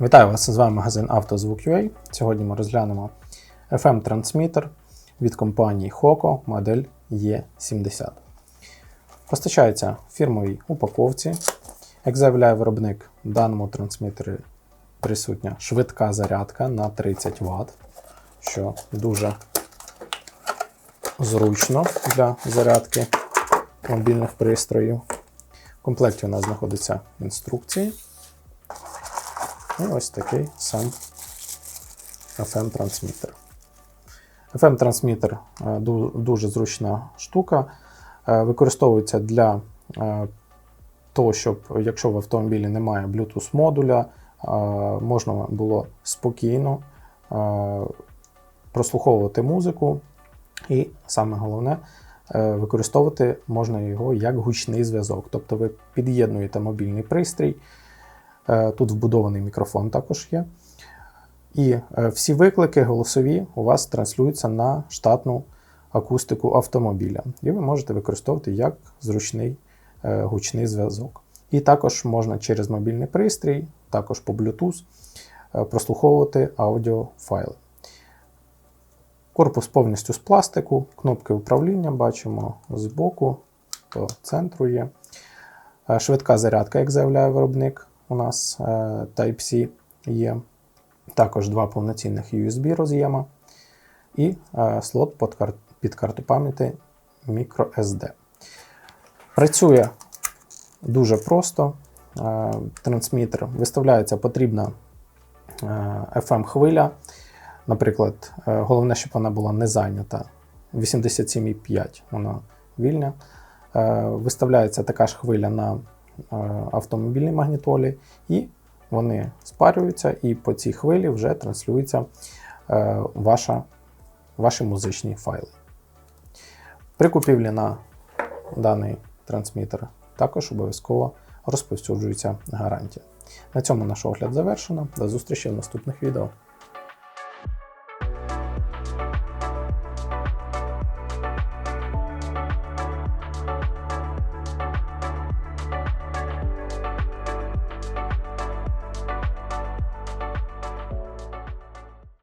Вітаю вас! З вами магазин «Автозвук.UA». Сьогодні ми розглянемо FM-трансмітер від компанії Hoco модель E70. Постачається в фірмовій упаковці. Як заявляє виробник, в даному трансмітері присутня швидка зарядка на 30 Вт, що дуже зручно для зарядки мобільних пристроїв. В комплекті у нас знаходяться інструкції. І ось такий сам FM-трансмітер. FM-трансмітер е, дуже зручна штука. Е, Використовується для е, того, щоб якщо в автомобілі немає Bluetooth модуля, можна було спокійно прослуховувати музику, і саме головне, використовувати можна його як гучний зв'язок. Тобто ви під'єднуєте мобільний пристрій. Е, Тут вбудований мікрофон також є. І е, всі виклики голосові у вас транслюються на штатну акустику автомобіля. І ви можете використовувати як зручний е, гучний зв'язок. І також можна через мобільний пристрій, також по Bluetooth, прослуховувати аудіофайли. Корпус повністю з пластику, кнопки управління бачимо збоку, по центру є. Швидка зарядка, як заявляє виробник, у нас е, Type-C є. Також два повноцінних USB роз'єма і е, слот під, кар- під карту пам'яті microSD. Працює дуже просто. Е, Трансмітер виставляється потрібна FM-хвиля. Наприклад, головне, щоб вона була не зайнята. 87,5 вона вільня. Е, Виставляється така ж хвиля на автомобільній магнітолі, і вони спарюються, і по цій хвилі вже транслюється е, ваша, ваші музичні файли. При купівлі на даний трансмітер також обов'язково розповсюджується гарантія. На цьому наш огляд завершено. До зустрічі в наступних відео.